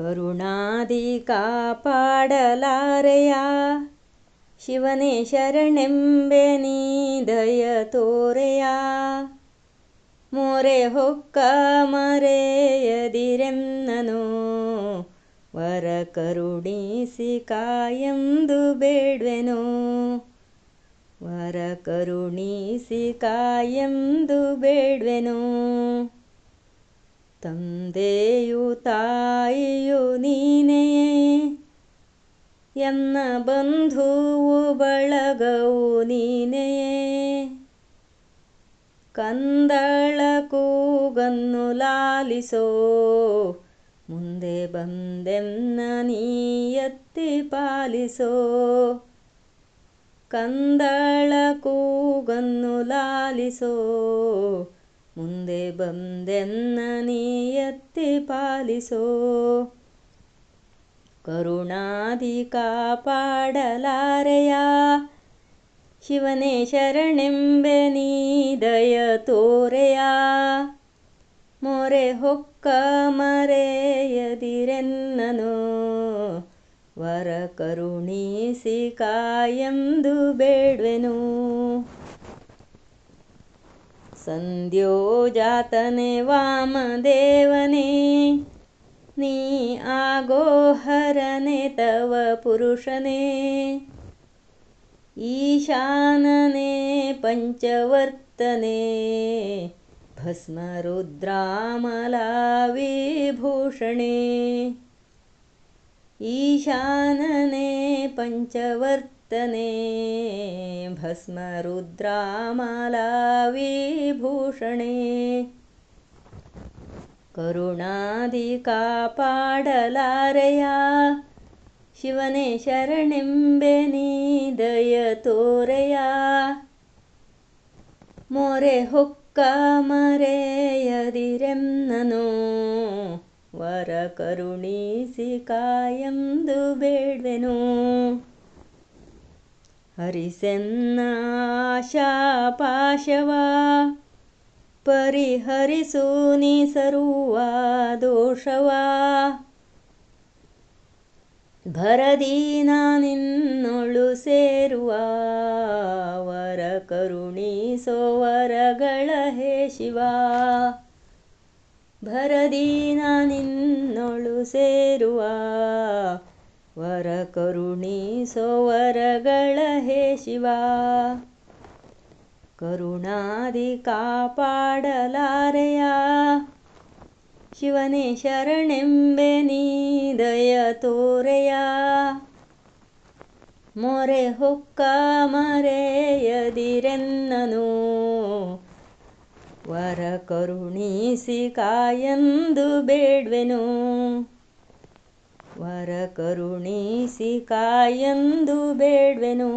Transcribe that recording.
ಕರುಣಾದಿ ಕಾಪಾಡಲಾರೆಯ. ಶಿವನೇ ಶರಣೆಂಬೆ ನೀ ದಯ ತೋರೆಯ. ಮೋರೆ ಹೊಕ್ಕ ಮರೆಯದಿರೆನ್ನನು ವರ ಕರುಣಿಸಿ ಕಾಯಂದು ಬೇಡ್ವೆನು. ವರ ಕರುಣಿಸಿ ಕಾಯಂದು ಬೇಡ್ವೆನು. ತಂದೆಯು ತಾಯಿಯು ನೀನೇ ಎನ್ನ ಬಂಧುವು ಬಳಗವು ನೀನೇ ಕಂದಳ ಕೂಗನ್ನು ಲಾಲಿಸೋ, ಮುಂದೆ ಬಂದೆನ್ನ ನೀ ಎತ್ತಿ ಪಾಲಿಸೋ? ಕಂದಳ ಕೂಗನ್ನು ಲಾಲಿಸೋ ಮುಂದೆ ಬಂದೆನ್ನ ನೀ ಎತ್ತಿ ಪಾಲಿಸೋ. ಕರುಣಾದಿ ಕಾಪಾಡಲಾರೆಯ. ಶಿವನೇ ಶರಣೆಂಬೆ ನೀ ದಯ ತೋರೆಯ. ಮೊರೆ ಹೊಕ್ಕ ಮರೆಯದಿರೆನ್ನನು. ವರ ಕರುಣಿಸಿ ಕಾಯಂದು ಬೇಡ್ವೆನು. सन्ध्यो जातने वामदेवने आगोहरने तव पुरुषने। ईशानने पञ्चवर्तने भस्मरुद्रामलाविभूषणे। ईशानने पञ्चवर्तने ने भस्मरुद्रामालाविभूषणे करुणादिकापाडलारया शिवने शरणिम्बे निदयतोरया। मोरे हुक्कामरे यदिरं ननो वरकरुणीसि कायं दुबेड्वेनो। ಕಾಯಂದು ಬೇಡ್ವೆನು ಹರಿಸೆನ್ನ ಆಶಾಪಾಶವ ಪರಿಹರಿಸು ನೀ ಸರುವ ದೋಷವ. ಭರದೀನ ನಿನ್ನೊಳು ಸೇರುವ, ವರ ಕರುಣಿಸೋ ಹೇ ಶಿವ. ಭರದೀನ ನಿನ್ನೊಳು ಸೇರುವ ವರ ಕರುಣಿಸೋ ವರಗಳ ಹೇ ಶಿವ. ಕರುಣಾದಿ ಕಾಪಾಡಲಾರೆಯ. ಶಿವನೇ ಶರಣೆಂಬೆ ನೀ ದಯ ತೋರೆಯ. ಮೊರೆ ಹೊಕ್ಕ ಮರೆಯದಿರೆನ್ನನು ವರ ಕರುಣಿಸಿ ಕಾಯಂದು ಬೇಡ್ವೆನು. ವರ ಕರುಣಿಸಿ ಕಾಯಂದು ಬೇಡ್ವೆನು.